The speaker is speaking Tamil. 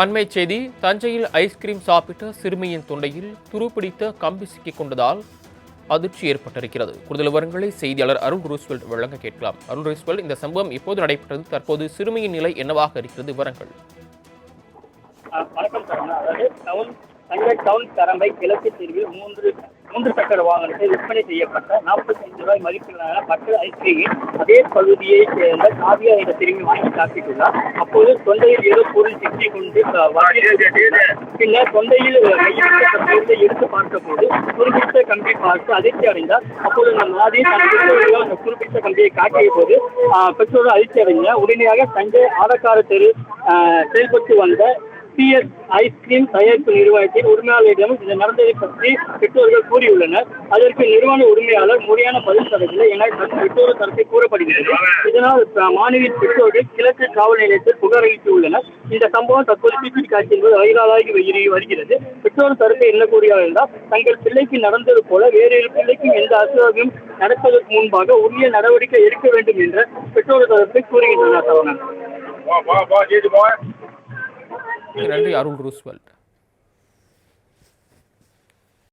அண்மை செய்தி தஞ்சையில் ஐஸ்கிரீம் சாப்பிட்ட சிறுமியின் தொண்டையில் துருப்பிடித்த கம்பி சிக்கிக் கொண்டதால் அதிர்ச்சி ஏற்பட்டிருக்கிறது. கூடுதல் விவரங்களை செய்தியாளர் அருண் ரூஸ்வெல்ட் வழங்க கேட்கலாம். அருண் ரூஸ்வெல்ட் இந்த சம்பவம் இப்போது நடைபெற்றது? தற்போது சிறுமியின் நிலை என்னவாக இருக்கிறது? விவரங்கள். வணக்கம் சார். அதாவது டவுன் தஞ்சை டவுன் தரம்பை கிழக்கு தீர்வில் மூன்று மூன்று சக்கர வாகனத்தில் விற்பனை செய்யப்பட்ட நாற்பத்தைந்து ரூபாய் மதிப்பிலான பட்டர் ஐஸ்கிரீமை அதே பகுதியைச் சேர்ந்த காவியா என்ற திரும்பி வாங்கி சாப்பிட்டுள்ளார் அப்போது தொண்டையில் ஏதோ பொருள் சிக்கிக் கொண்டு. பின்னர் தொண்டையில் கம்பியை எடுத்து பார்த்தபோது குறிப்பிட்ட கம்பி பார்த்து அதிர்ச்சி அடைந்தார். அப்போது அந்த மாதிரி அந்த குறிப்பிட்ட கம்பியை காட்டிய போது பெற்றோர்கள் அதிர்ச்சி அடைந்தார் உடனடியாக தஞ்சை ஆலக்கார தெரு செயல்பட்டு வந்த பிஎஸ் ஐஸ்கிரீம் தயாரிப்பு நிறுவனத்தின் உரிமையாளரிடம் இது நடந்ததை பற்றி பெற்றோர்கள் கூறியுள்ளனர். அதற்கு நிறுவன உரிமையாளர் முறையான பதில் தரவில்லை என பெற்றோர் தரப்பில் கூறப்படுகிறது. இதனால் மாநில பெற்றோர்கள் கிழக்கு காவல் நிலையத்தில் புகார் அளித்துள்ளனர். இந்த சம்பவம் தற்போது பிபிடி காட்சி என்பது வைரலாகி வருகிறது. பெற்றோர் தரப்பு என்ன கூறுகிறார்கள் என்றால் தங்கள் பிள்ளைக்கு நடந்தது போல வேறு பிள்ளைக்கும் எந்த அசோகம் நடப்பதற்கு முன்பாக உரிய நடவடிக்கை எடுக்க வேண்டும் என்ற பெற்றோர் தரப்பை கூறுகின்றனர் சரவணன் நன்றி அருண் ரூஸ்வெல்ட்